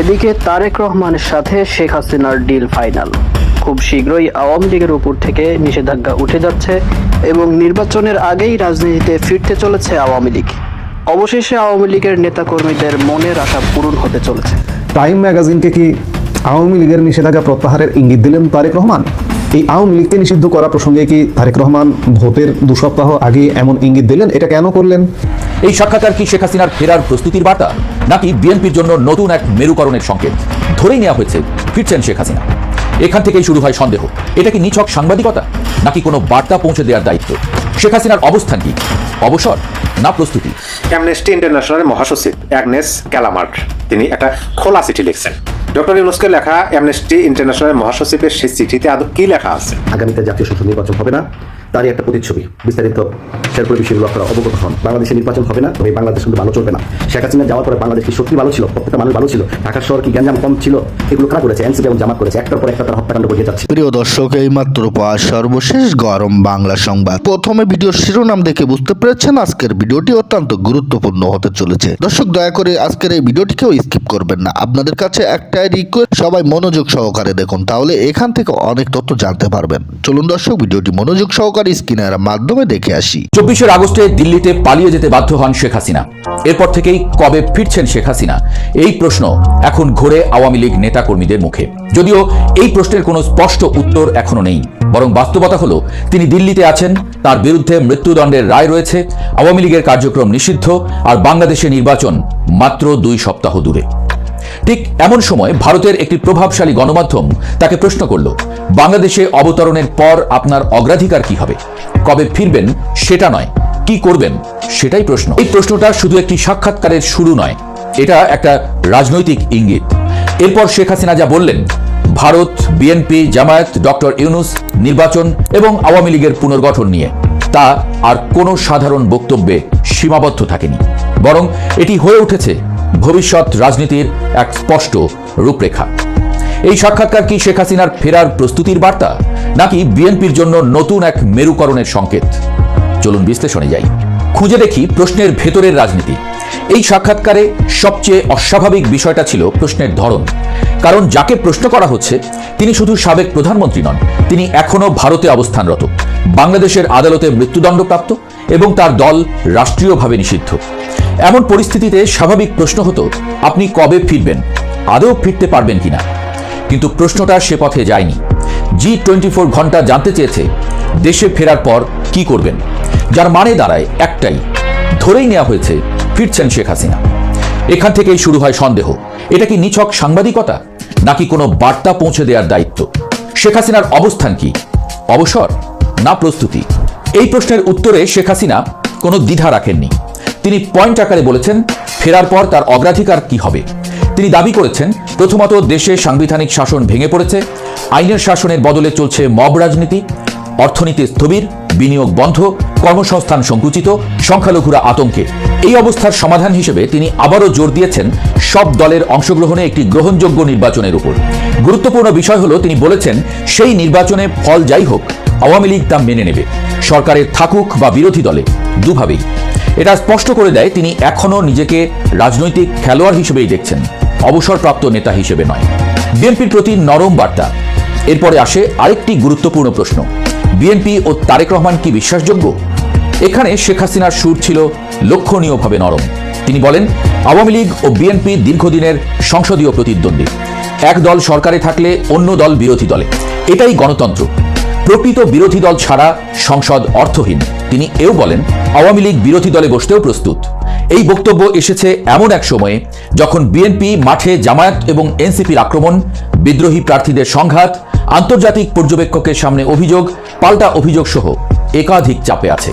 এদিকে তারেক রহমানের সাথে শেখ হাসিনার ডিল ফাইনাল খুব শীঘ্রই আওয়ামী লীগের উপর থেকে নিষেধাজ্ঞা উঠে যাচ্ছে এবং নির্বাচনের আগেই রাজনীতিতে ফিরতে চলেছে আওয়ামী লীগ। অবশেষে আওয়ামী লীগের নেতাকর্মীদের মনের আশা পূরণ হতে চলেছে। টাইম ম্যাগাজিনকে কি আওয়ামী লীগের নিষেধাজ্ঞা প্রত্যাহারের ইঙ্গিত দিলেন তারেক রহমান? এই আওয়ামী লীগকে নিষিদ্ধ করা প্রসঙ্গে কি তারেক রহমান ভোটের দু সপ্তাহ আগে এমন ইঙ্গিত দিলেন? এটা কেন করলেন? এই সাক্ষাৎকার কি শেখ হাসিনার ফেরার প্রস্তুতির বার্তা? নাকি বিএনপির জন্য নতুন এক মেরুকরণের সংকেত? ধরেই নেওয়া হয়েছে ফিরছেন শেখ হাসিনা। এখান থেকেই শুরু হয় সন্দেহ। এটা কি নিছক সাংবাদিকতা? নাকি কোনো বার্তা পৌঁছে দেওয়ার দায়িত্ব? শেখ হাসিনার অবস্থান কি? অবসর না প্রস্তুতি? অ্যামনেস্টি ইন্টারন্যাশনালের মহাসচিব অ্যাগনেস ক্যালামার্ট তিনি একটা খোলা চিঠি লিখছেন। ডক্টর ইউনুসকে লেখা অ্যামনেস্টি ইন্টারন্যাশনালের মহাসচিবের সেই চিঠিতে আদৌ কি লেখা আছে? আগামীতে জাতীয় সংসদ নির্বাচন হবে না। তারই একটা প্রতিচ্ছবি। বিস্তারিত শেরপুর বিষয়গুলো আপনারা অবগত হন। বাংলাদেশে নির্বাচন হবে না, তবে বাংলাদেশ কিন্তু ভালো চলবে না। শেখ হাসিনা যাওয়ার পরে বাংলাদেশ কি সত্যি ভালো ছিল? প্রত্যেকটা মানুষ ভালো ছিল। ঢাকার শহর কি গ্যাঞ্জাম কম ছিল? এগুলো কারা করেছে? এনসিপি এবং জামাত করেছে। একটার পর একটা তারা হত্যাকাণ্ড করিয়ে যাচ্ছে। প্রিয় দর্শক এই মাত্র পাওয়া সর্বশেষ গরম বাংলা সংবাদ। প্রথমে ভিডিওর শিরোনাম দেখে বুঝতে পেরেছেন আজকের ভিডিওটি অত্যন্ত গুরুত্বপূর্ণ হতে চলেছে। দর্শক, দয়া করে আজকের এই ভিডিওটিকেও স্কিপ করবেন না। আপনাদের কাছে একটাই রিকোয়েস্ট সবাই মনোযোগ সহকারে দেখুন, তাহলে এখান থেকে অনেক তথ্য জানতে পারবেন। চলুন দর্শক, ভিডিওটি মনোযোগ সহকারে স্ক্রিনের মাধ্যমে দেখে আসি। চব্বিশের আগস্টে দিল্লিতে পালিয়ে যেতে বাধ্য হন শেখ হাসিনা। এরপর থেকেই কবে ফিরছেন শেখ হাসিনা? এই প্রশ্ন এখন ঘুরে আওয়ামী লীগ নেতাকর্মীদের মুখে। যদিও এই প্রশ্নের কোনো স্পষ্ট উত্তর এখনও নেই। বরং বাস্তবতা হলো, তিনি দিল্লিতে আছেন, তার বিরুদ্ধে মৃত্যুদণ্ডের রায় রয়েছে, আওয়ামী লীগের কার্যক্রম নিষিদ্ধ, আর বাংলাদেশে নির্বাচন মাত্র দুই সপ্তাহ দূরে। ঠিক এমন সময় ভারতের একটি প্রভাবশালী গণমাধ্যম তাকে প্রশ্ন করল, বাংলাদেশে অবতরণের পর আপনার অগ্রাধিকার কি হবে? কবে ফিরবেন সেটা নয়, কি করবেন সেটাই প্রশ্ন। এই প্রশ্নটা শুধু একটি সাক্ষাৎকারের শুরু নয়, এটা একটা রাজনৈতিক ইঙ্গিত। এরপর শেখ হাসিনা যা বললেন, ভারত বিএনপি জামায়াত, ডক্টর ইউনুস, নির্বাচন এবং আওয়ামী লীগের পুনর্গঠন নিয়ে, তা আর কোনো সাধারণ বক্তব্যে সীমাবদ্ধ থাকেনি। বরং এটি হয়ে উঠেছে ভবিষ্যৎ রাজনীতির এক স্পষ্ট রূপরেখা। এই সাক্ষাৎকার কি শেখ হাসিনার ফেরার প্রস্তুতির বার্তা, নাকি বিএনপির জন্য নতুন এক মেরুকরণের সংকেত? চলুন বিশ্লেষণে যাই। খুঁজে দেখি প্রশ্নের ভেতরের রাজনীতি। এই সাক্ষাৎকারে সবচেয়ে অস্বাভাবিক বিষয়টা ছিল প্রশ্নের ধরন। কারণ যাকে প্রশ্ন করা হচ্ছে, তিনি শুধু সাবেক প্রধানমন্ত্রী নন, তিনি এখনও ভারতে অবস্থানরত, বাংলাদেশের আদালতে মৃত্যুদণ্ডপ্রাপ্ত এবং তার দল রাষ্ট্রীয়ভাবে নিষিদ্ধ। এমন পরিস্থিতিতে স্বাভাবিক প্রশ্ন হতো, আপনি কবে ফিরবেন? আদৌ ফিরতে পারবেন কিনা? কিন্তু প্রশ্নটা সে পথে যায়নি। জি টোয়েন্টি ফোর ঘণ্টা জানতে চেয়েছে, দেশে ফেরার পর কি করবেন? যার মানে দাঁড়ায় একটাই, ধরেই নেওয়া হয়েছে, ফিরছেন শেখ হাসিনা। এখান থেকেই শুরু হয় সন্দেহ। এটা কি নিছক সাংবাদিকতা? নাকি কোনো বার্তা পৌঁছে দেওয়ার দায়িত্ব? শেখ হাসিনার অবস্থান কি? অবসর না প্রস্তুতি? এই প্রশ্নের উত্তরে শেখ হাসিনা কোনো দ্বিধা রাখেননি। তিনি পয়েন্ট আকারে বলেছেন, ফেরার পর তার অগ্রাধিকার কি হবে? তিনি দাবি করেছেন, প্রথমত দেশে সাংবিধানিক শাসন ভেঙে পড়েছে, আইনের শাসনের বদলে চলছে মব রাজনীতি, অর্থনীতি স্থবির, বিনিয়োগ বন্ধ, কর্মসংস্থান সংকুচিত, সংখ্যালঘুরা আতঙ্কে। এই অবস্থার সমাধান হিসেবে তিনি আবারও জোর দিয়েছেন সব দলের অংশগ্রহণে একটি গ্রহণযোগ্য নির্বাচনের উপর। গুরুত্বপূর্ণ বিষয় হলো, তিনি বলেছেন, সেই নির্বাচনে ফল যাই হোক, আওয়ামী লীগ তা মেনে নেবে। সরকারের থাকুক বা বিরোধী দলে, দুভাবেই। এটা স্পষ্ট করে দেয় তিনি এখনও নিজেকে রাজনৈতিক খেলোয়াড় হিসেবেই দেখছেন। অবসরপ্রাপ্ত নেতা হিসেবে নয়। বিএনপির প্রতি নরম বার্তা। এরপরে আসে আরেকটি গুরুত্বপূর্ণ প্রশ্ন। বিএনপি ও তারেক রহমান কি বিশ্বাসযোগ্য? এখানে শেখ হাসিনার সুর ছিল লক্ষণীয়ভাবে নরম। তিনি বলেন, আওয়ামী লীগ ও বিএনপি দীর্ঘদিনের সংসদীয় প্রতিদ্বন্দ্বী। এক দল সরকারে থাকলে অন্য দল বিরোধী দলে। এটাই গণতন্ত্র। প্রকৃত বিরোধী দল ছাড়া সংসদ অর্থহীন। তিনি এও বলেন, আওয়ামী লীগ বিরোধী দলে বসতেও প্রস্তুত। এই বক্তব্য এসেছে এমন এক সময়ে যখন বিএনপি মাঠে জামায়াত এবং এনসিপির আক্রমণ, বিদ্রোহী প্রার্থীদের সংঘাত, আন্তর্জাতিক পর্যবেক্ষকের সামনে অভিযোগ, পাল্টা অভিযোগ সহ একাধিক চাপে আছে।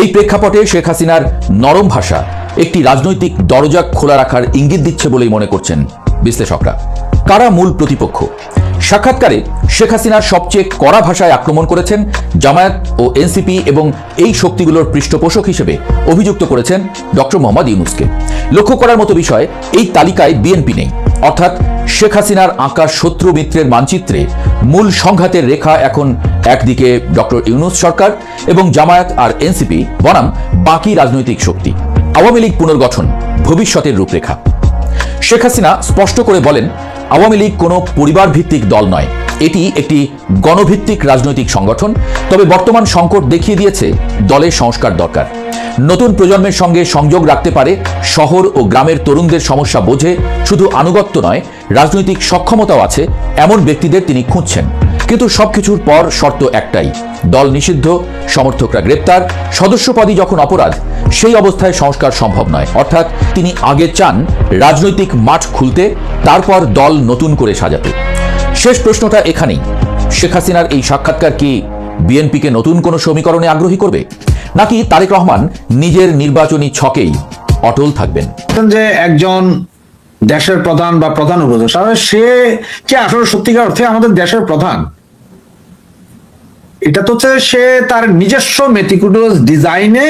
এই প্রেক্ষাপটে শেখ হাসিনার নরম ভাষা একটি রাজনৈতিক দরজা খোলা রাখার ইঙ্গিত দিচ্ছে বলেই মনে করছেন বিশ্লেষকরা। কারা মূল প্রতিপক্ষ? সাক্ষাৎকারে শেখ হাসিনার সবচেয়ে কড়া ভাষায় আক্রমণ করেছেন জামায়াত ও এনসিপি এবং এই শক্তিগুলোর পৃষ্ঠপোষক হিসেবে অভিযুক্ত করেছেন ডক্টর মোহাম্মদ ইউনুসকে। লক্ষ্য করার মতো বিষয়, এই তালিকায় বিএনপি নেই। অর্থাৎ শেখ হাসিনার আঁকা শত্রু মিত্রের মানচিত্রে মূল সংঘাতের রেখা এখন একদিকে ডক্টর ইউনুস সরকার এবং জামায়াত আর এনসিপি, বনাম বাকি রাজনৈতিক শক্তি। আওয়ামী লীগ পুনর্গঠন, ভবিষ্যতের রূপরেখা। শেখ হাসিনা স্পষ্ট করে বলেন আওয়ামী লীগ কোনো পরিবার ভিত্তিক দল নয়। এটি একটি গণভিত্তিক রাজনৈতিক সংগঠন, তবে বর্তমান সংকট দেখিয়ে দিয়েছে দলের সংস্কার দরকার। নতুন প্রজন্মের সঙ্গে সংযোগ রাখতে পারে শহর ও গ্রামের তরুণদের সমস্যা বোঝে, শুধু আনুগত্য নয়, রাজনৈতিক সক্ষমতাও আছে, এমন ব্যক্তিদের তিনি খুঁজছেন। কিন্তু সবকিছুর পর শর্ত একটাই, দল নিষিদ্ধ, সমর্থকরা গ্রেপ্তার, সদস্যপদই যখন অপরাধ, সেই অবস্থায় সংস্কার সম্ভব নয়। অর্থাৎ তিনি আগে চান রাজনৈতিক মাঠ খুলতে তারপর দল নতুন করে সাজাতে। শেষ প্রশ্নটা এখানেই। শেখ হাসিনার এই সাক্ষাৎকার কি বিএনপিকে নতুন কোনো সমীকরণে আগ্রহী করবে? নাকি তারেক রহমান নিজের নির্বাচনী ছকেই অটল থাকবেন? যে একজন দেশের প্রধান বা প্রধান উপদেষ্টা সে কি আসলে সত্যিকার অর্থে আমাদের দেশের প্রধান? এটা তো হচ্ছে সে তার নিজস্ব মেটিকুলাস ডিজাইনে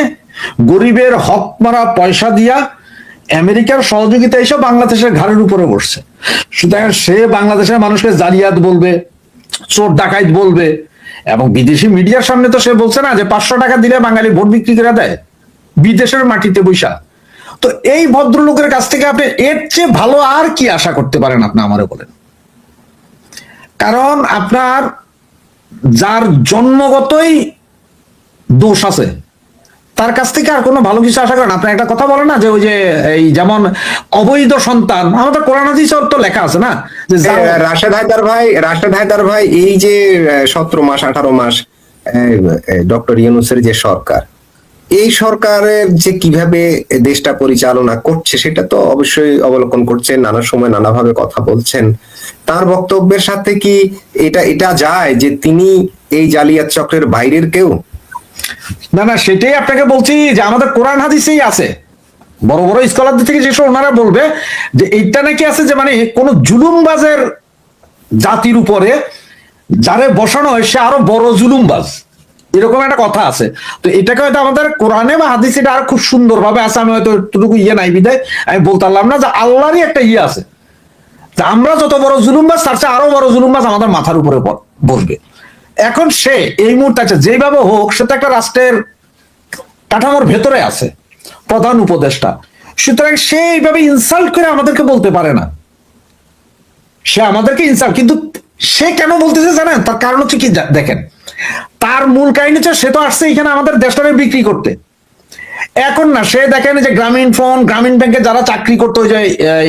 গরিবের হক মারা পয়সা দিয়া আমেরিকার সহযোগিতা এসে বাংলাদেশের ঘাড়ের উপরে বসছে। সুতরাং সে বাংলাদেশের মানুষকে জালিয়াত বলবে, চোর ডাকাইত বলবে এবং বিদেশি মিডিয়ার সামনে তো সে বলছে না যে পাঁচশো টাকা দিলে বাঙালি ভোট বিক্রি করে দেয়, বিদেশের মাটিতে বৈশা। তো এই ভদ্রলোকের কাছ থেকে আপনি এর চেয়ে ভালো আর কি আশা করতে পারেন আপনি আমারে বলেন? কারণ আপনার যার জন্মগতই দোষ আছে তার কাছ থেকে আর কোনো ভালো কিছু আশা করেন? আপনি একটা কথা বলেন না যে ওই যে এই যেমন অবৈধ সন্তান আমাদের কোরআন হাদিসে তো লেখা আছে না? রাশেদ হায়দার ভাই রাশেদ হায়দার ভাই এই যে সতেরো মাস আঠারো মাস ডক্টর ইউনুসের যে সরকার এই সরকারের যে কীভাবে দেশটা পরিচালনা করছে সেটা তো অবশ্যই অবলোকন করছেন নানা সময় নানাভাবে কথা বলছেন। তার বক্তব্যের সাথে কি এটা এটা যায় যে তিনি এই জালিয়াত চক্রের বাইরের কেউ? না না, সেটাই আপনাকে বলছি যে আমাদের কোরআন হাদিসেই আছে। বড় বড় স্কলারদের থেকে যেসব ওনারা বলবে, যে এইটা নাকি আছে যে মানে কোন জুলুমবাজের জাতির উপরে যারে বসানো হয়, সে আরও বড় জুলুমবাজ। এরকম একটা কথা আছে। তো এটাকে হয়তো আমাদের কোরআনে বা হাদিস এটা আর খুব সুন্দর ভাবে আছে, আমি হয়তো এতটুকু ইয়ে নাই বিদায়, আমি বলতে পারলাম না যে আল্লাহরই একটা ইয়ে আছে। আমরা যত বড় জুলুমবাজ, তার চেয়ে আরও বড় জুলুমবাজ আমাদের মাথার উপরে বসবে। এখন সে এই মুহূর্তে আছে যেভাবে হোক, সে তো একটা রাষ্ট্রের কাঠামোর ভেতরে আছে, প্রধান উপদেষ্টা। সুতরাং সে এইভাবে ইনসাল্ট করে আমাদেরকে বলতে পারে না। সে আমাদেরকে ইনসাল্ট কিন্তু সে কেন বলতেছে জানেন? তার কারণ হচ্ছে কি দেখেন, তার মূল কাহিনী হচ্ছে সে তো আসছে এখানে আমাদের দেশটাকে বিক্রি করতে। এখন না, সে দেখেন যে গ্রামীণ ফোন, গ্রামীণ ব্যাংকে যারা চাকরি করতো যে,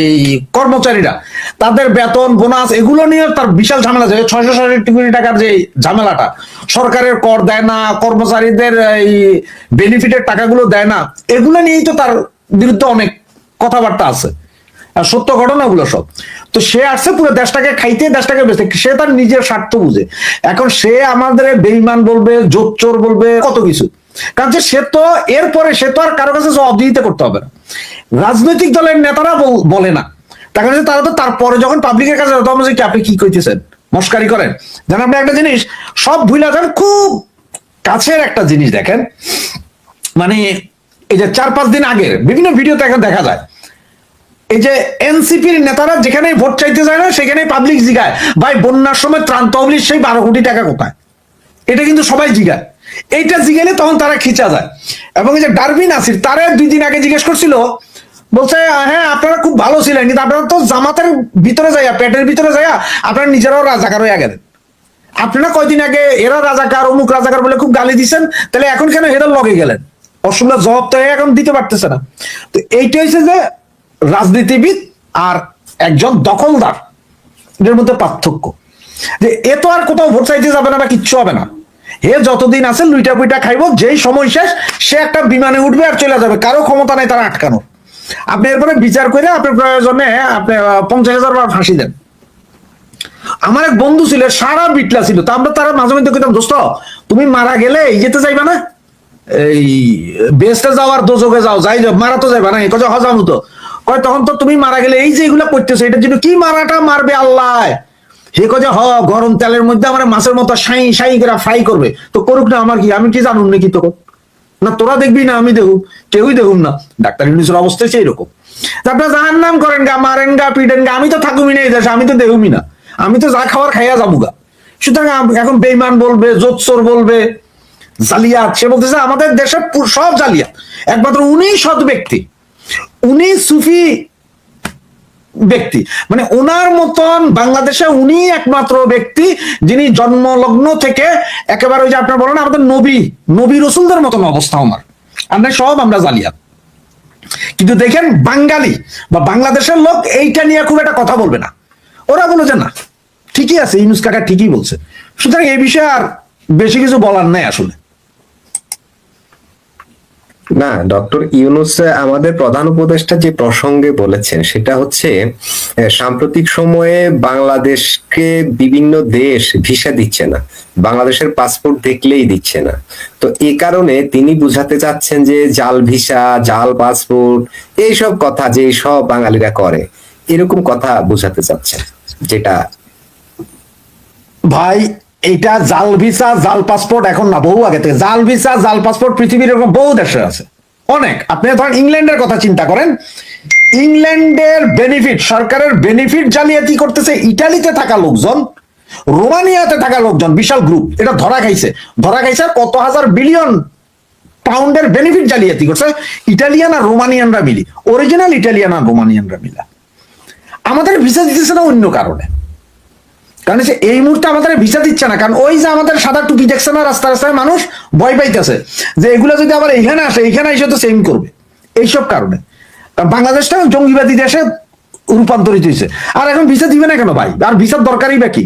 এই কর্মচারীরা, তাদের বেতন, বোনাস, এগুলো নিয়ে তার বিশাল ঝামেলা আছে। ছয়শো ষাট কোটি টাকার যে ঝামেলাটা, সরকারের কর দেয় না, কর্মচারীদের এই বেনিফিটের টাকাগুলো দেয় না, এগুলো নিয়েই তো তার বিরুদ্ধে অনেক কথাবার্তা আছে। সত্য ঘটনাগুলো সব। তো সে আসছে পুরো দেশটাকে খাইতে, দেশটাকে বেঁচে সে তার নিজের স্বার্থ বুঝে। এখন সে আমাদের বেইমান বলবে, জোচ্চোর বলবে, কত কিছু। কারণ যে সে তো এরপরে সে তো আর কারও কাছে জবাবদিহিতে করতে হবে না। রাজনৈতিক দলের নেতারা বলে না। তার কারণে তারা তো তারপরে যখন পাবলিকের কাছে তখন কি আপনি কি কইতেছেন? মস্কারি করেন। যেন আপনি একটা জিনিস, সব ভুলা যান খুব কাছের একটা জিনিস দেখেন। মানে এই যে চার পাঁচ দিন আগের বিভিন্ন ভিডিওতে এখন দেখা যায়। এই যে এনসিপির নেতারা যেখানে ভোট চাইতে যায় না সেখানে পাবলিক জিগায়। ভাই, বন্যার সময় ত্রাণ তহবিলের সেই বারো কোটি টাকা কোথায়? এটা কিন্তু সবাই জিগায়। এইটা জিগেলে তখন তারা খিচা যায়। এবং এই যে ডারবিন আসির তারা দুই দিন আগে জিজ্ঞেস করছিল, বলছে হ্যাঁ আপনারা খুব ভালো ছিলেন, কিন্তু আপনারা তো জামাতের ভিতরে যাইয়া, পেটের ভিতরে যাইয়া আপনারা নিজেরাও রাজাকার হয়ে গেলেন। আপনারা কয়দিন আগে এরা রাজাকার, অমুক রাজাকার বলে খুব গালি দিচ্ছেন তাহলে এখন কেন এরা লগে গেলেন? অসুবিধা জবাব তো এখন দিতে পারতেছে না। তো এইটা হচ্ছে যে রাজনীতিবিদ আর একজন দখলদার এর মধ্যে পার্থক্য। যে এ তো আর কোথাও ভোট চাইতে যাবে না বা কিচ্ছু হবে না। হে যতদিন আছে লুইটা পুইটা খাইবো, যেই সময় শেষ, সে একটা বিমানে উঠবে আর চলে যাবে। কারও ক্ষমতা নাই তারা আটকানোর। আপনি এরপরে বিচার করে আপনার প্রয়োজনে আপনি পঞ্চাশ হাজার বার ফাঁসি দেন। আমার এক বন্ধু ছিল, সারা বিটলা ছিল। তা আমরা তারা মাঝে মধ্যে কইতাম, দোস্ত, তুমি মারা গেলে এই যেতে যাইবা না? এই, বেসতে যাও আর দোজকে যাও, যাই যাও, মারা তো যাইবা না, এই কথা হজাম তো কয়, তখন তো তুমি মারা গেলে এই যে এগুলা করতেছো, এটার জন্য কি মারাটা মারবে আল্লাহ? হে কয়ে হ, গরম তেলের মধ্যে আমার মাছের মতো সাই সাই করে ফ্রাই করবে। তো করুক না আমার কি? আমি কি জানুন নাকি তো না, তোরা দেখবি না, আমি দেখুন কেউই দেখুন না। ডাক্তার ইউনিসের অবস্থা হচ্ছে এরকম তারপরে যার নাম করেন গা মারেন গা পিটেন গা আমি তো থাকুমি না এই দেশে, আমি তো দেখুমি না। আমি তো যা খাওয়ার খাইয়া যাব গা সুতরাং এখন বেইমান বলবে, জোৎসর বলবে, জালিয়াত। সে বলতেছে, আমাদের দেশে সব জালিয়াত। একমাত্র উনি সৎ ব্যক্তি। উনি সুফি ব্যক্তি। মানে ওনার মতন বাংলাদেশে উনি একমাত্র ব্যক্তি যিনি জন্মলগ্ন থেকে একেবারে ওই যে আপনার বলেন আমাদের নবী নবী রসুলদের মতন অবস্থা আমার। আমরা সব আমরা জালিয়াত। কিন্তু দেখেন বাঙালি বা বাংলাদেশের লোক এইটা নিয়ে খুব একটা কথা বলবে না। ওরা বলে যে না, ঠিকই আছে, ইনুস কাকা ঠিকই বলছে। সুতরাং এই বিষয়ে আর বেশি কিছু বলার নাই আসলে। না, ডক্টর ইউনুস আমাদের প্রধান উপদেষ্টা যে প্রসঙ্গে বলেছেন, সেটা হচ্ছে সাম্প্রতিক সময়ে বাংলাদেশকে বিভিন্ন দেশ ভিসা দিচ্ছে না। বাংলাদেশের পাসপোর্ট দেখলেই দিচ্ছে না। তো এই কারণে তিনি বুঝাতে চাচ্ছেন যে জাল ভিসা, জাল পাসপোর্ট, এইসব কথা যে সব বাঙালিরা করে, এরকম কথা বুঝাতে চাচ্ছেন, যেটা ভাই এটা জাল ভিসা, জাল পাসপোর্ট এখন না, বহু আগে থেকে। জাল ভিসা, জাল পাসপোর্ট পৃথিবীর এরকম বহু দেশে আছে। অনেক। আপনি ধরেন ইংল্যান্ডের কথা চিন্তা করেন। ইংল্যান্ডের বেনিফিট সরকারের বেনিফিট জালিয়াতি করতেছে ইটালিতে থাকা লোকজন, রোমানিয়াতে থাকা লোকজন, বিশাল গ্রুপ এটা ধরা খাইছে। ধরা খাইছে কত হাজার বিলিয়ন পাউন্ডের বেনিফিট জালিয়াতি করছে ইটালিয়ান আর রোমানিয়ানরা মিলি। অরিজিনাল ইটালিয়ান আর রোমানিয়ানরা মিলা। আমাদের ভিসা দিতেছে না অন্য কারণে। কারণ হচ্ছে এই মুহূর্তে আমাদের ভিসা দিচ্ছে না, কারণ ওই যে আমাদের সাদা টুপি দেখছে না রাস্তা রাস্তায় মানুষ ভয় পাইতেছে যে এগুলো যদি আবার এখানে আসে এখানে এসে তো সেম করবে। এইসব কারণে। কারণ বাংলাদেশটা জঙ্গিবাদী দেশে রূপান্তরিত হয়েছে। আর এখন ভিসা দিবে না কেন ভাই? আর ভিসার দরকারই বা কি?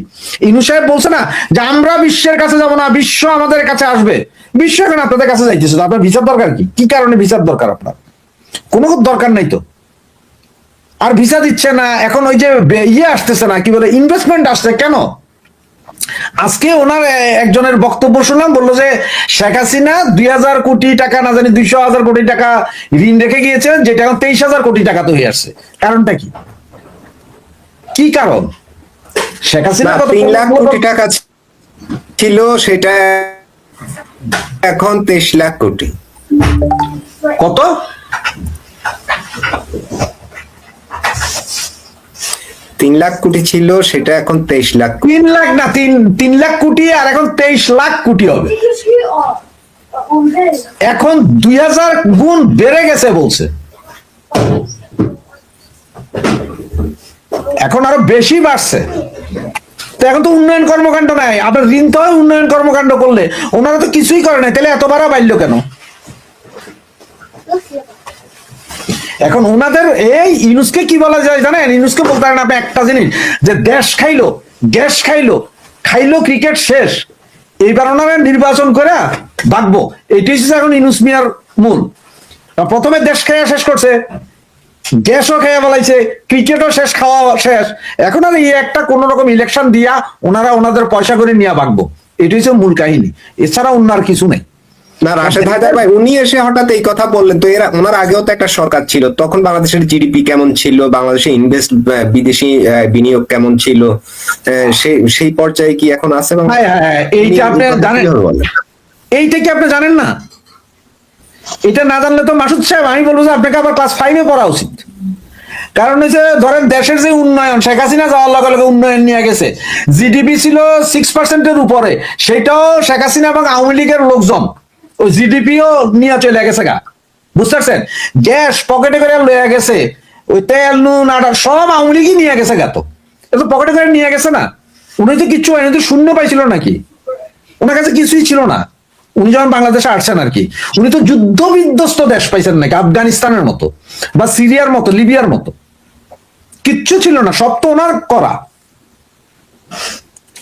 ইনু সাহেব বলছে না যে আমরা বিশ্বের কাছে যাব না, বিশ্ব আমাদের কাছে আসবে। বিশ্ব এখন আপনাদের কাছে যাইতেছে। আপনার ভিসার দরকার কি? কি কারণে ভিসার দরকার আপনার? কোনো দরকার নাই তো। আর ভিসা দিচ্ছে না এখন ওই যে ইয়ে আসতেছে না কি বলে ইনভেস্টমেন্ট আসছে কেন? আজকে ওনার একজনের বক্তব্য শুনলাম বলল যে শেখ হাসিনা দুই হাজার কোটি টাকা না জানি দুইশো হাজার কোটি টাকা ঋণ রেখে গিয়েছেন যেটা এখন তেইশ হাজার কোটি টাকা তো হয়ে আসছে। কারণটা কি? কি কারণ? শেখ হাসিনা তিন লাখ কোটি টাকা ছিল সেটা এখন তেইশ লাখ কোটি। কত? তিন লাখ কোটি ছিল, সেটা এখন তেইশ লাখ তিন লাখ না, তিন তিন লাখ কোটি, আর এখন তেইশ লাখ কোটি হবে। এখন দুই হাজার গুণ বেড়ে গেছে বলছে। এখন আরও বেশি বাড়ছে। তো এখন তো উন্নয়ন কর্মকাণ্ড নাই আপনার ঋণ তো উন্নয়ন কর্মকাণ্ড করলে, ওনারা তো কিছুই করে নাই, তাহলে এত বাড়া বাড়লো কেন? এখন ওনাদের এই ইনুসকে কি বলা যায় জানেন? ইনুসকে বলতে পারেন আপনি একটা জিনিস, যে দেশ খাইলো গ্যাস খাইলো খাইলো ক্রিকেট শেষ। এইবার ওনারা নির্বাচন করে বাঁকবো এটি হচ্ছে এখন ইনুস মিয়ার মূল। প্রথমে দেশ খাইয়া শেষ করছে গ্যাসও খেয়ে বলাইছে ক্রিকেটও শেষ খাওয়া শেষ। এখন আর এই একটা কোন রকম ইলেকশন দিয়া ওনারা ওনাদের পয়সা করে নিয়ে বাঁকবো এটি হচ্ছে মূল কাহিনী। এছাড়া অন্য আর কিছু নেই। না রাশেদ হায়দার ভাই উনি এসে হঠাৎ এই কথা বললেন। তো এরা ওনার আগেও তো একটা সরকার ছিল। তখন বাংলাদেশের জিডিপি কেমন ছিল? বাংলাদেশে ইনভেস্ট বিদেশি বিনিয়োগ কেমন ছিল? সেই সেই পর্যায়ে কি এখন আছে? হ্যাঁ হ্যাঁ, এইটা আপনি জানেন। এইটা কি আপনি জানেন না? এটা না জানলে তো মাসুদ সাহেব আমি বলব যে আপনাকে আবার ক্লাস ফাইভে পড়া উচিত। কারণ হচ্ছে ধরেন দেশের যে উন্নয়ন শেখ হাসিনা যাওয়ার লগে লগে উন্নয়ন নিয়ে গেছে জিডিপি ছিল সিক্স পার্সেন্টের উপরে। সেটাও শেখ হাসিনা এবং আওয়ামী লীগের লোকজন ওই জিডিপিও নিয়ে চলে গেছে গা। বুঝতে পারছেন গ্যাস পকেটে করে লয়ে গেছে, ওই তেল, নুন আটা সব আওয়ামী লীগই নিয়ে গেছে গা তো। এ তো পকেটে করে নিয়ে গেছে না। উনি তো কিচ্ছু হয়নি তো শূন্য পাইছিল নাকি? ওনার কাছে কিছুই ছিল না। উনি যখন বাংলাদেশে আসছেন আর কি, উনি তো যুদ্ধ বিধ্বস্ত দেশ পাইছেন নাকি, আফগানিস্তানের মতো বা সিরিয়ার মতো, লিবিয়ার মতো। কিচ্ছু ছিল না, সব তো ওনার করা।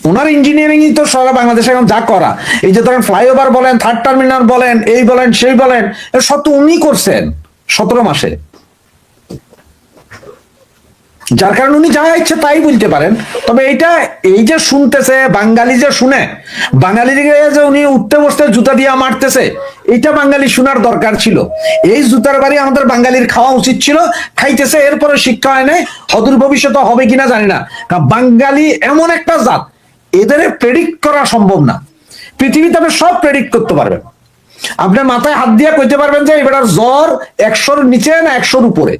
ওনার ইঞ্জিনিয়ারিং তো সারা বাংলাদেশে এখন যা করা। এই যে ধরেন ফ্লাইওভার বলেন থার্ড টার্মিনাল বলেন, এই বলেন, সেই বলেন সব তো উনি করছেন সতেরো মাসে। যার কারণে উনি যা ইচ্ছে তাই বলতে পারেন। তবে এইটা এই যে শুনতেছে, বাঙালি যে শুনে বাঙালিকে যে উনি উঠতে বসতে জুতা দিয়ে মারতেছে, এইটা বাঙালি শোনার দরকার ছিল। এই জুতার বাড়ি আমাদের বাঙালির খাওয়া উচিত ছিল, খাইতেছে, এরপরে শিক্ষা হয় নাই, অদূর ভবিষ্যতে হবে কিনা জানি না। বাঙালি এমন একটা জাত এদের প্রেডিক্ট করা সম্ভব না। পৃথিবীতে আপনি সব প্রেডিক্ট করতে পারবেন। আপনার মাথায় হাত দিয়ে কইতে পারবেন যে এবার জ্বর একশোর নিচে না একশোর উপরে।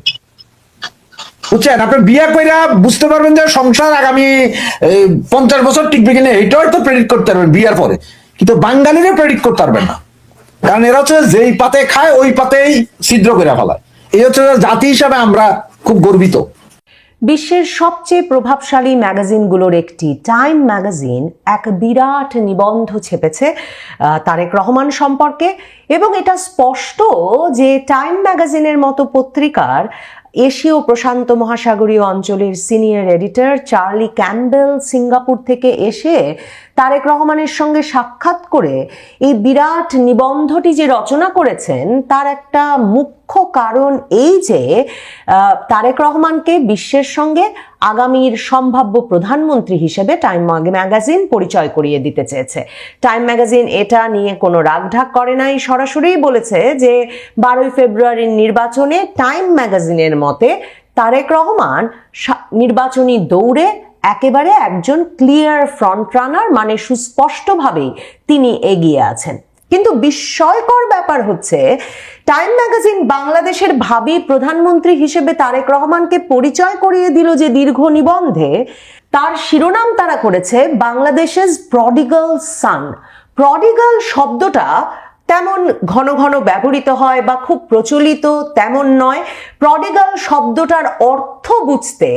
বুঝছেন? আপনি বিয়ে কইরা বুঝতে পারবেন যে সংসার আগামী পঞ্চাশ বছর টিকবে কিনা এটাও তো প্রেডিক্ট করতে পারবেন বিয়ার পরে। কিন্তু বাঙালিরা প্রেডিক্ট করতে পারবেন না। কারণ এরা হচ্ছে যেই পাতে খায়, ওই পাতেই ছিদ্র করে ফেলায়। এই হচ্ছে জাতি হিসাবে আমরা খুব গর্বিত। বিশ্বের সবচেয়ে প্রভাবশালী ম্যাগাজিনগুলোর একটি টাইম ম্যাগাজিন এক বিরাট নিবন্ধ ছেপেছে তারেক রহমান সম্পর্কে। এবং এটা স্পষ্ট যে টাইম ম্যাগাজিনের মতো পত্রিকার এশীয় প্রশান্ত মহাসাগরীয় অঞ্চলের senior editor Charlie Campbell Singapore থেকে এসে তারেক রহমানের সঙ্গে সাক্ষাৎ করে এই বিরাট নিবন্ধটি যে রচনা করেছেন, তার একটা মুখ্য কারণ এই যে তারেক রহমানকে বিশ্বের সঙ্গে আগামীর সম্ভাব্য প্রধানমন্ত্রী হিসেবে টাইম ম্যাগাজিন পরিচয় করিয়ে দিতে চেয়েছে। টাইম ম্যাগাজিন এটা নিয়ে কোনো রাগঢাক করে নাই, সরাসরি বলেছে যে বারোই ফেব্রুয়ারির নির্বাচনে টাইম ম্যাগাজিনের মতে তারেক রহমান নির্বাচনী দৌড়ে একেবারে একজন ক্লিয়ার ফ্রন্ট রানার মানে সুস্পষ্টভাবেই তিনি এগিয়ে আছেন। কিন্তু বিস্ময়কর ব্যাপার হচ্ছে টাইম ম্যাগাজিন বাংলাদেশের ভাবি প্রধানমন্ত্রী হিসেবে তারেক রহমানকে পরিচয় করিয়ে দিল যে দীর্ঘ নিবন্ধে, তার শিরোনাম তারা করেছে বাংলাদেশের প্রডিগাল সান প্রডিগাল শব্দটা তেমন ঘন ঘন ব্যবহৃত হয় বা খুব প্রচলিত তেমন নয়। প্রডিগাল শব্দটার অর্থ বুঝতে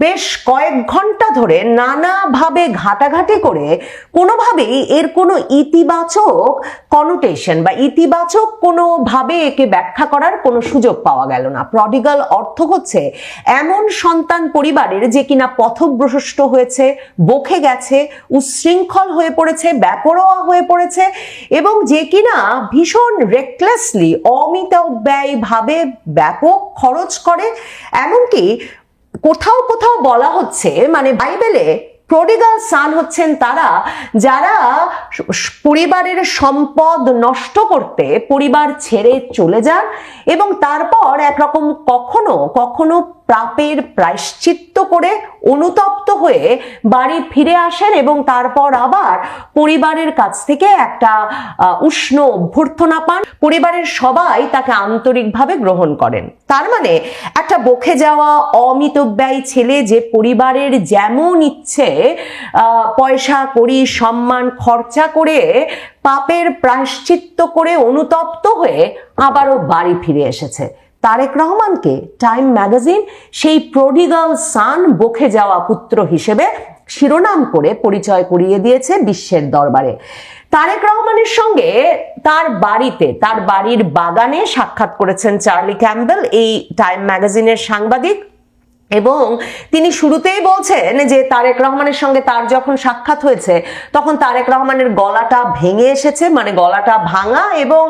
বেশ কয়েক ঘণ্টা ধরে নানাভাবে ঘাটাঘাটি করে কোনোভাবেই এর কোনো ইতিবাচক কনোটেশন বা ইতিবাচক কোনোভাবে একে ব্যাখ্যা করার কোনো সুযোগ পাওয়া গেল না। প্রডিগাল অর্থ হচ্ছে এমন সন্তান পরিবারের যে কিনা পথভ্রষ্ট হয়েছে, বকে গেছে, উচ্ছৃঙ্খল হয়ে পড়েছে, ব্যাপরোয়া হয়ে পড়েছে এবং যে কিনা ভীষণ রেকলেসলি অমিত ব্যয় ভাবে ব্যাপক খরচ করে। এমনকি কোথাও কোথাও বলা হচ্ছে মানে বাইবেলে প্রডিগাল সান হচ্ছেন তারা, যারা পরিবারের সম্পদ নষ্ট করতে পরিবার ছেড়ে চলে যান এবং তারপর একরকম কখনো কখনো প্রাপের প্রায়শ্চিত্ত করে অনুতপ্ত হয়ে বাড়ি ফিরে আসেন এবং তারপর আবার পরিবারের কাছ থেকে একটা উষ্ণ অভ্যর্থনা পান। পরিবারের সবাই তাকে আন্তরিকভাবে গ্রহণ করেন। তার মানে একটা বকে যাওয়া, অমিতব্যয়ী ছেলে যে পরিবারের যেমন ইচ্ছে পয়সা করি সম্মান, খরচা করে পাপের প্রায়শ্চিত্ত করে অনুতপ্ত হয়ে আবারও বাড়ি ফিরে এসেছে। তারেক রহমানকে টাইম ম্যাগাজিন সেই প্রডিগাল সান বোখে যাওয়া পুত্র হিসেবে শিরোনাম করে পরিচয় করিয়ে দিয়েছে বিশ্বের দরবারে। তারেক রহমানের সঙ্গে তার বাড়িতে, তার বাড়ির বাগানে সাক্ষাৎ করেছেন চার্লি ক্যাম্বেল এই টাইম ম্যাগাজিনের সাংবাদিক। এবং তিনি শুরুতেই বলছেন যে তারেক রহমানের সঙ্গে তার যখন সাক্ষাৎ হয়েছে, তখন তারেক রহমানের গলাটা ভেঙে এসেছে মানে গলাটা ভাঙা এবং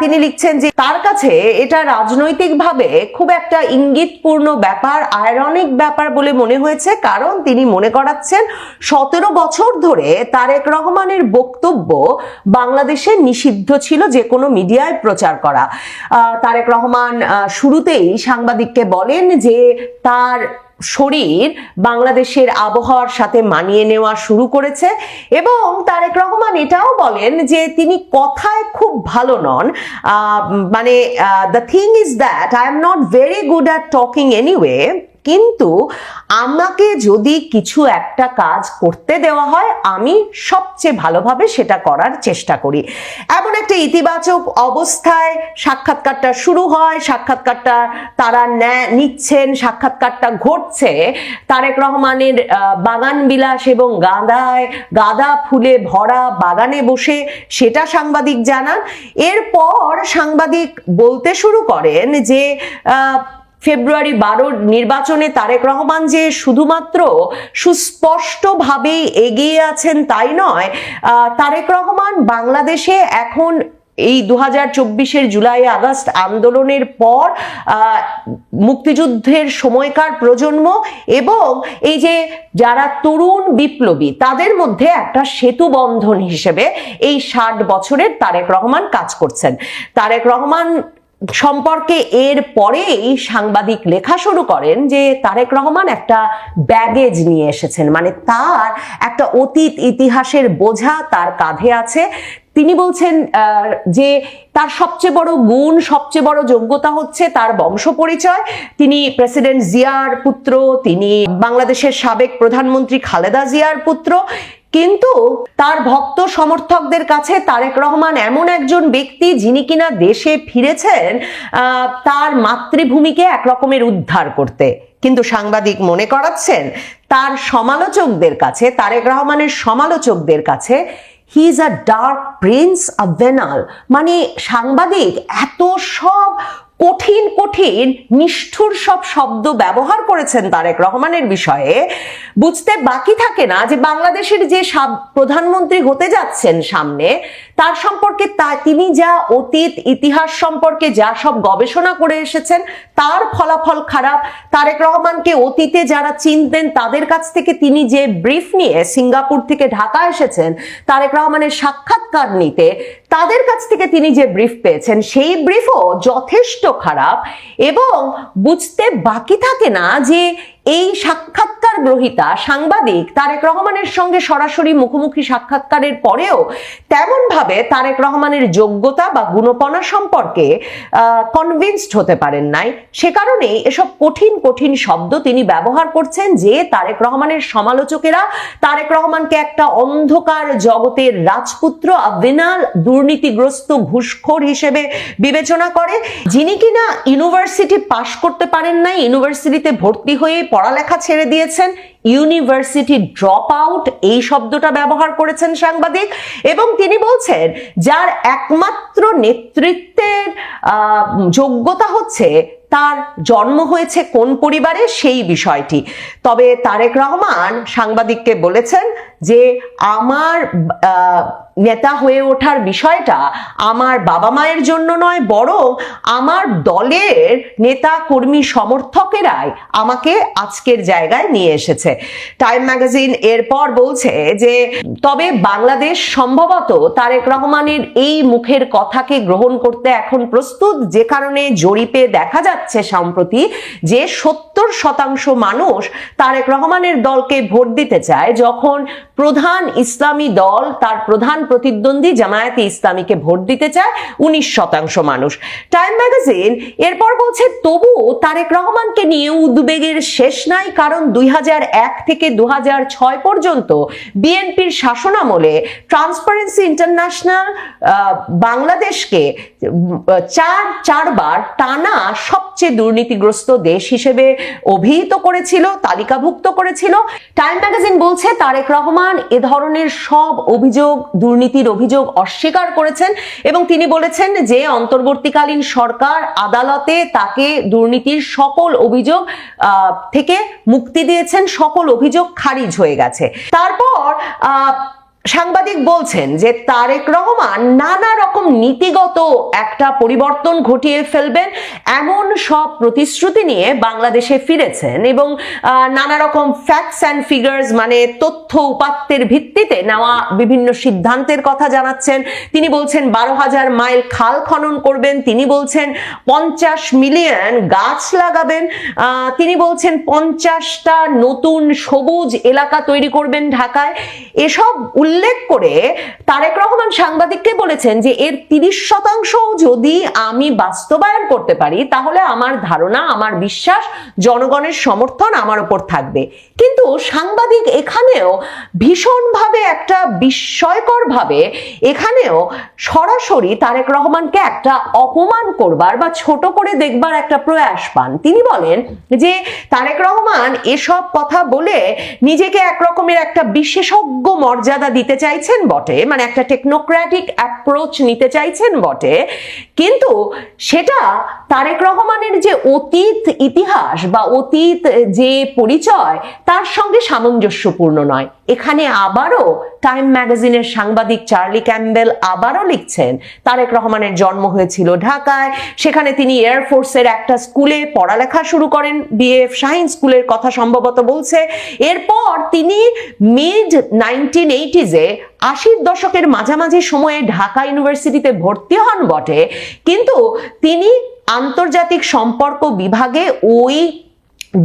তিনি লিখছেন যে তার কাছে এটা রাজনৈতিকভাবে খুব একটা ইঙ্গিতপূর্ণ ব্যাপার, আয়রনিক ব্যাপার বলে মনে হয়েছে। কারণ তিনি মনে করাচ্ছেন, সতেরো বছর ধরে তারেক রহমানের বক্তব্য বাংলাদেশে নিষিদ্ধ ছিল যে কোনো মিডিয়ায় প্রচার করা। তারেক রহমান শুরুতেই সাংবাদিককে বলেন যে তার শরীর বাংলাদেশের আবহাওয়ার সাথে মানিয়ে নেওয়া শুরু করেছে এবং তারেক রহমান এটাও বলেন যে তিনি কথায় খুব ভালো নন। মানে the thing is that I am not very good at talking anyway কিন্তু আমাকে যদি কিছু একটা কাজ করতে দেওয়া হয়, আমি সবচেয়ে ভালোভাবে সেটা করার চেষ্টা করি। এমন একটা ইতিবাচক অবস্থায় সাক্ষাৎকারটা শুরু হয়, সাক্ষাৎকারটা তারা নিচ্ছেন, সাক্ষাৎকারটা ঘটছে, তারেক রহমানের বাগান বিলাস এবং গাঁদায় গাঁদা ফুলে ভরা বাগানে বসে সেটা সাংবাদিক জানান। এরপর সাংবাদিক বলতে শুরু করেন যে ফেব্রুয়ারি বারোর নির্বাচনে তারেক রহমান যে শুধুমাত্র সুস্পষ্টভাবেই এগিয়ে আছেন তাই নয় তারেক রহমান বাংলাদেশে এখন এই দু হাজার চব্বিশের জুলাই আগস্ট আন্দোলনের পর মুক্তিযুদ্ধের সময়কার প্রজন্ম এবং এই যে যারা তরুণ বিপ্লবী তাদের মধ্যে একটা সেতু বন্ধন হিসেবে এই ষাট বছরের তারেক রহমান কাজ করছেন। তারেক রহমান সম্পর্কে এর পরেই সাংবাদিক লেখা শুরু করেন যে তারেক রহমান একটা ব্যাগেজ নিয়ে এসেছেন। মানে তার একটা অতীত ইতিহাসের বোঝা তার কাঁধে আছে। তিনি বলছেন যে তার সবচেয়ে বড় গুণ, সবচেয়ে বড় যোগ্যতা হচ্ছে তার বংশ পরিচয়। তিনি প্রেসিডেন্ট জিয়ার পুত্র, তিনি বাংলাদেশের সাবেক প্রধানমন্ত্রী খালেদা জিয়ার পুত্র। কিন্তু তার ভক্ত সমর্থকদের কাছে তারেক রহমান এমন একজন ব্যক্তি যিনি কিনা দেশে ফিরেছেন তার মাতৃভূমিকে একরকমের উদ্ধার করতে। কিন্তু সাংবাদিক মনে করাচ্ছেন, তার সমালোচকদের কাছে, তারেক রহমানের সমালোচকদের কাছে he is a dark prince of venal মানে সাংবাদিক, এত সব কঠিন কঠিন, নিষ্ঠুর সব শব্দ ব্যবহার করেছেন তারেক রহমানের বিষয়ে। বুঝতে বাকি থাকে না যে বাংলাদেশের যে প্রধানমন্ত্রী হতে যাচ্ছেন সামনে তার সম্পর্কে তা তিনি যা অতীত, ইতিহাস সম্পর্কে যা সব গবেষণা করে এসেছেন, তার ফলাফল খারাপ। তারেক রহমানকে অতীতে যারা চিনতেন, তাদের কাছ থেকে তিনি যে ব্রিফ নিয়ে সিঙ্গাপুর থেকে ঢাকা এসেছেন, তারেক রহমানের সাক্ষাৎকার নিতে, তাদের কাছ থেকে তিনি যে ব্রিফ পেয়েছেন, সেই ব্রিফও যথেষ্ট খারাপ এবং বুঝতে বাকি থাকে না যে এই সাক্ষাৎকার গ্রহিতা সাংবাদিক তারেক রহমানের সঙ্গে সরাসরি মুখোমুখি সাক্ষাৎকারের পরেও তেমন ভাবে তারেক রহমানের যোগ্যতা বা গুণপনা সম্পর্কে কনভিন্সড হতে পারেন নাই। সে কারণেই এসব কঠিন কঠিন শব্দ তিনি ব্যবহার করছেন যে তারেক রহমানের সমালোচকেরা তারেক রহমানকে একটা অন্ধকার জগতের রাজপুত্র আবিনাল দুর্নীতিগ্রস্ত, ঘুষখোর হিসেবে বিবেচনা করে। যিনি কিনা ইউনিভার্সিটি পাশ করতে পারেন নাই ইউনিভার্সিটিতে ভর্তি হয়ে পড়ালেখা ছেড়ে দিয়েছেন ইউনিভার্সিটি ড্রপ আউট এই শব্দটা ব্যবহার করেছেন সাংবাদিক, এবং তিনি বলছেন, যার একমাত্র নেতৃত্বের যোগ্যতা হচ্ছে তার জন্ম হয়েছে কোন পরিবারে সেই বিষয়টি। তবে তারেক রহমান সাংবাদিককে বলেছেন যে আমার নেতা হয়ে ওঠার বিষয়টা আমার বাবা মায়ের জন্য নয়, বরং আমার দলের নেতা, কর্মী, সমর্থকেরাই আমাকে আজকের জায়গায় নিয়ে এসেছে। টাইম ম্যাগাজিন এরপর বলছে যে, তবে বাংলাদেশ সম্ভবত তারেক রহমানের এই মুখের কথাকে গ্রহণ করতে এখন প্রস্তুত, যে কারণে জরিপে দেখা যাচ্ছে সম্প্রতি যে সত্তর শতাংশ মানুষ তারেক রহমানের দলকে ভোট দিতে চায়, যখন প্রধান ইসলামী দল, তার প্রধান প্রতিদ্বন্দ্বী জামায়াতে ইসলামীকে ভোট দিতে চায় উনিশ শতাংশ মানুষ। টাইম ম্যাগাজিন এরপর বলছে তবু তারেক রহমানকে নিয়ে উদ্বেগের শেষ নাই, কারণ দুই হাজার এক থেকে দু হাজার ছয় পর্যন্ত বিএনপির শাসনামলে ট্রান্সপারেন্সি ইন্টারন্যাশনাল বাংলাদেশকে চার, চারবার টানা সবচেয়ে দুর্নীতিগ্রস্ত দেশ হিসেবে অভিহিত করেছিল, তালিকাভুক্ত করেছিল। টাইম ম্যাগাজিন বলছে, তারেক রহমান এ ধরনের সব অভিযোগ, দুর্নীতির অভিযোগ অস্বীকার করেছেন এবং তিনি বলেছেন যে অন্তর্বর্তীকালীন সরকার আদালতে তাকে দুর্নীতির সকল অভিযোগ থেকে মুক্তি দিয়েছেন, সকল অভিযোগ খারিজ হয়ে গেছে। তারপর সাংবাদিক বলছেন যে তারেক রহমান নানা রকম নীতিগত একটা পরিবর্তন ঘটিয়ে ফেলবেন, এমন সব প্রতিশ্রুতি নিয়ে বাংলাদেশে ফিরেছেন এবং নানা রকম ফ্যাক্টস অ্যান্ড ফিগার্স মানে তথ্য উপাত্তের ভিত্তিতে নেওয়া বিভিন্ন সিদ্ধান্তের কথা জানাচ্ছেন। তিনি বলছেন বারো হাজার মাইল খাল খনন করবেন, তিনি বলছেন পঞ্চাশ মিলিয়ন গাছ লাগাবেন তিনি বলছেন পঞ্চাশটা নতুন সবুজ এলাকা তৈরি করবেন ঢাকায়। এসব উল্লেখ করে তারেক রহমান সাংবাদিককে বলেছেন যে এর তিরিশ শতাংশ যদি আমি বাস্তবায়ন করতে পারি, তাহলে আমার ধারণা, আমার বিশ্বাস জনগণের সমর্থন আমার উপর থাকবে। কিন্তু সাংবাদিক এখানেও ভীষণভাবে একটা বিস্ময়কর ভাবে এখানেও সরাসরি তারেক রহমানকে একটা অপমান করবার বা ছোট করে দেখবার একটা প্রয়াস পান। তিনি বলেন যে, তারেক রহমান এসব কথা বলে নিজেকে একরকমের একটা বিশেষজ্ঞ মর্যাদা দিতে চাইছেন বটে মানে একটা টেকনোক্র্যাটিক অ্যাপ্রোচ নিতে চাইছেন বটে, কিন্তু সেটা তারেক রহমানের যে অতীত ইতিহাস বা অতীত যে পরিচয়, তার সঙ্গে সামঞ্জস্যপূর্ণ নয়। এখানে আবারও টাইম ম্যাগাজিনের সাংবাদিক চার্লি ক্যাম্বেল আবারও লিখছেন, তারেক রহমানের জন্ম হয়েছিল ঢাকায়, সেখানে তিনি এয়ারফোর্সের একটা স্কুলে পড়ালেখা শুরু করেন বিএফ শাহিন স্কুলের কথা সম্ভবত বলছে। এরপর তিনি মিড নাইনটিন এইটিজে আশির দশকের মাঝামাঝি সময়ে ঢাকা ইউনিভার্সিটিতে ভর্তি হন বটে। কিন্তু তিনি আন্তর্জাতিক সম্পর্ক বিভাগে ওই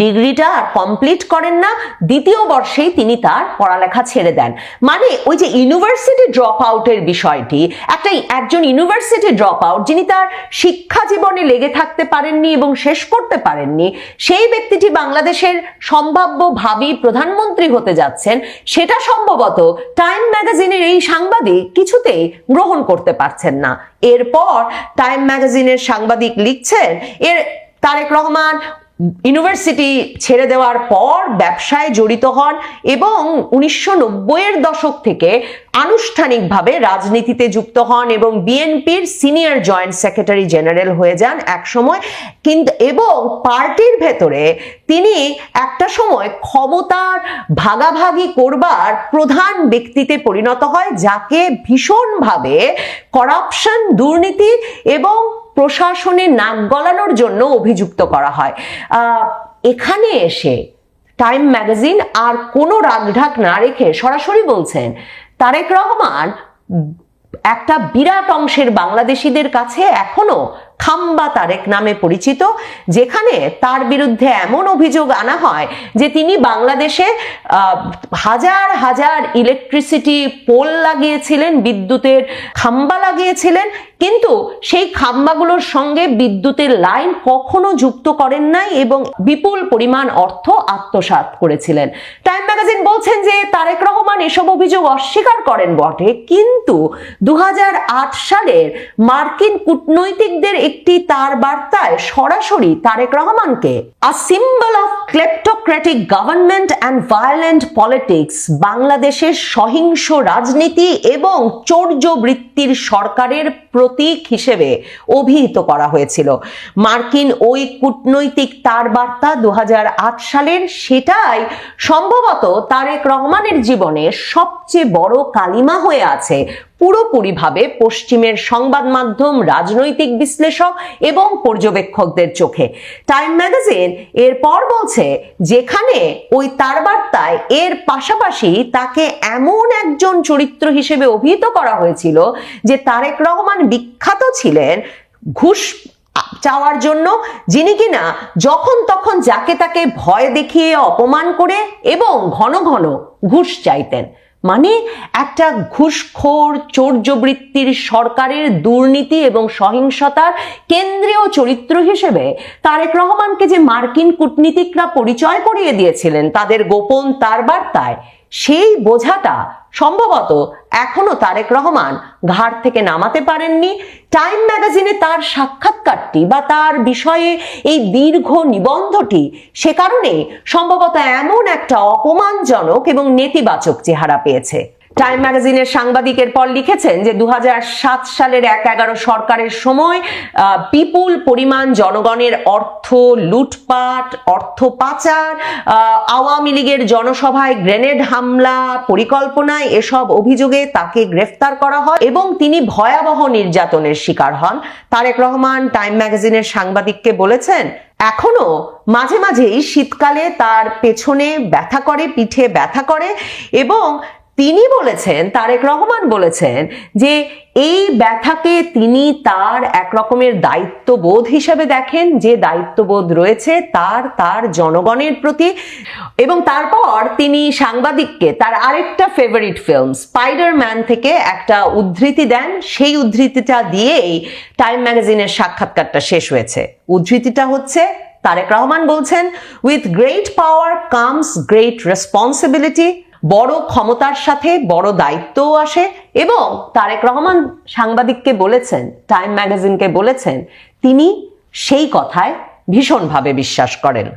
ডিগ্রিটা আর কমপ্লিট করেন না, দ্বিতীয় বর্ষেই তিনি তার পড়ালেখা ছেড়ে দেন। মানে ওই যে ইউনিভার্সিটি ড্রপ আউটের বিষয়টি, একটা একজন ইউনিভার্সিটি ড্রপ আউট যিনি তার শিক্ষা জীবনে লেগে থাকতে পারেননি এবং শেষ করতে পারেননি, সেই ব্যক্তিটি বাংলাদেশের সম্ভাব্য ভাবি প্রধানমন্ত্রী হতে যাচ্ছেন। সেটা সম্ভবত টাইম ম্যাগাজিনের এই সাংবাদিক কিছুতেই গ্রহণ করতে পারছেন না। এরপর টাইম ম্যাগাজিনের সাংবাদিক লিখছেন, এর তারেক রহমান ইউনিভার্সিটি ছেড়ে দেওয়ার পর ব্যবসায় জড়িত হন এবং উনিশশো এর দশক থেকে আনুষ্ঠানিকভাবে রাজনীতিতে যুক্ত হন এবং বিএনপির সিনিয়র জয়েন্ট সেক্রেটারি জেনারেল হয়ে যান এক সময় কিন্তু, এবং পার্টির ভেতরে তিনি একটা সময় ক্ষমতার ভাগাভাগি করবার প্রধান ব্যক্তিতে পরিণত হয়, যাকে ভীষণভাবে করাপশন দুর্নীতি এবং প্রশাসনে নাক গলানোর জন্য অভিযুক্ত করা হয়। এখানে এসে টাইম ম্যাগাজিন আর কোনো রাগঢাক না রেখে সরাসরি বলছেন, তারেক রহমান একটা বিরাট অংশের বাংলাদেশিদের কাছে এখনও খাম্বা তারেক নামে পরিচিত, যেখানে তার বিরুদ্ধে এমন অভিযোগ আনা হয় যে তিনি বাংলাদেশে হাজার হাজার ইলেকট্রিসিটি পোল লাগিয়েছিলেন, বিদ্যুতের খাম্বা লাগিয়েছিলেন, কিন্তু সেই খাম্বাগুলোর সঙ্গে বিদ্যুতের লাইন কখনো যুক্ত করেন নাই এবং বিপুল পরিমাণ অর্থ আত্মসাৎ করেছিলেন। টাইম ম্যাগাজিন বলছেন যে তারেক রহমান এসব অভিযোগ অস্বীকার করেন বটে, কিন্তু দু হাজার আট সালের মার্কিন কূটনৈতিকদের একটি তার বার্তায় সরাসরি তারেক রহমানকে a symbol of kleptocratic government and violent politics বাংলাদেশের সহিংস রাজনীতি এবং চৌর্য বৃত্তির সরকারের প্রতীক হিসেবে অভিহিত করা হয়েছিল। মার্কিন ওই কূটনৈতিক তার বার্তা দু হাজার আট সালের সেটাই সম্ভবত তারেক রহমানের জীবনে সবচেয়ে বড় কালিমা হয়ে আছে পুরোপুরিভাবে পশ্চিমের সংবাদ মাধ্যম, রাজনৈতিক বিশ্লেষক এবং পর্যবেক্ষকদের চোখে। টাইম ম্যাগাজিন এরপর বলছে, যেখানে ওই তার বার্তায় এর পাশাপাশি তাকে এমন একজন চরিত্র হিসেবে অভিহিত করা হয়েছিল যে তারেক রহমান বিখ্যাত ছিলেন ঘুষ চাওয়ার জন্য, যিনি কিনা যখন তখন যাকে তাকে ভয় দেখিয়ে অপমান করে এবং ঘন ঘন ঘুষ চাইতেন। মানে একটা ঘুষখোর চৌর্যবৃত্তির সরকারের দুর্নীতি এবং সহিংসতার কেন্দ্রীয় চরিত্র হিসেবে তারেক রহমানকে যে মার্কিন কূটনীতিকরা পরিচয় করিয়ে দিয়েছিলেন, তাদের গোপন তার বার্তায় সেই বোঝাটা সম্ভবত এখনও তারেক রহমান ঘাট থেকে নামাতে পারেননি। টাইম ম্যাগাজিনে তার সাক্ষাৎকারটি বা তার বিষয়ে এই দীর্ঘ নিবন্ধটি সে কারণে সম্ভবত এমন একটা অপমানজনক এবং নেতিবাচক চেহারা পেয়েছে। টাইম ম্যাগাজিনের সাংবাদিকের পর লিখেছেন যে দু হাজার সাত সালের এক এগারো সরকারের সময় বিপুল পরিমাণ জনগণের অর্থ লুটপাট, অর্থ পাচার আওয়ামী লীগের জনসভায় গ্রেনেড হামলা, পরিকল্পনায় এসব অভিযোগে তাকে গ্রেফতার করা হয় এবং তিনি ভয়াবহ নির্যাতনের শিকার হন। তারেক রহমান টাইম ম্যাগাজিনের সাংবাদিককে বলেছেন, এখনও মাঝে মাঝেই শীতকালে তার পেছনে ব্যথা করে, পিঠে ব্যথা করে এবং তিনি বলেছেন, তারেক রহমান বলেছেন যে এই ব্যথাকে তিনি তার এক রকমের দায়িত্ববোধ হিসেবে দেখেন, যে দায়িত্ববোধ রয়েছে তার তার জনগণের প্রতি। এবং তারপর তিনি সাংবাদিককে তার আরেকটা ফেভারিট ফিল্ম স্পাইডারম্যান থেকে একটা উদ্ধৃতি দেন। সেই উদ্ধৃতিটা দিয়েই টাইম ম্যাগাজিনের সাক্ষাৎকারটা শেষ হয়েছে। উদ্ধৃতিটা হচ্ছে, তারেক রহমান বলছেন with great power comes great responsibility বড় ক্ষমতার সাথে বড় দায়িত্বও আসে এবং তারেক রহমান সাংবাদিককে বলেছেন, টাইম ম্যাগাজিনকে বলেছেন, তিনি সেই কথায় ভীষণভাবে বিশ্বাস করেন।